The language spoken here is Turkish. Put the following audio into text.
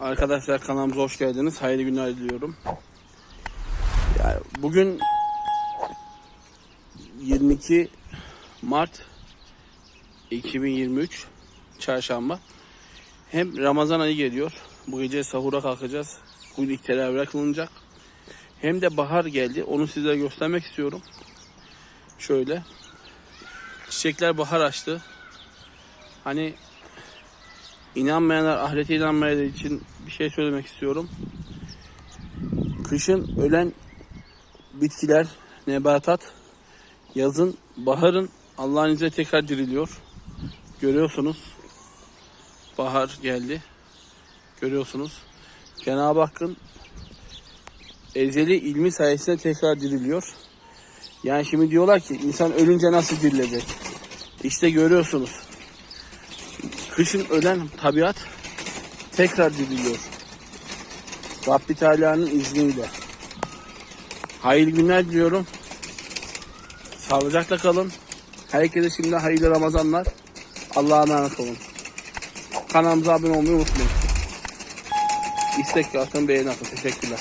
Arkadaşlar kanalımıza hoş geldiniz. Hayırlı günler diliyorum. Yani bugün 22 Mart 2023 Çarşamba. Hem Ramazan ayı geliyor. Bu gece sahura kalkacağız. Bugün ilk teravih kılınacak. Hem de bahar geldi. Onu size göstermek istiyorum. Şöyle. Çiçekler bahar açtı. Hani İnanmayanlar, ahirete inanmayanlar için bir şey söylemek istiyorum. Kışın ölen bitkiler, nebatat, yazın, baharın Allah'ın izniyle tekrar diriliyor. Görüyorsunuz. Bahar geldi. Görüyorsunuz. Cenab-ı Hakk'ın ezeli ilmi sayesinde tekrar diriliyor. Yani şimdi diyorlar ki insan ölünce nasıl dirilecek? İşte görüyorsunuz. Kışın ölen tabiat tekrar diriliyor. Rabbi Teala'nın izniyle. Hayırlı günler diliyorum. Sağlıcakla kalın. Herkese şimdi hayırlı Ramazanlar. Allah'a emanet olun. Kanalımıza abone olmayı unutmayın. İstek atın beğeni atın. Teşekkürler.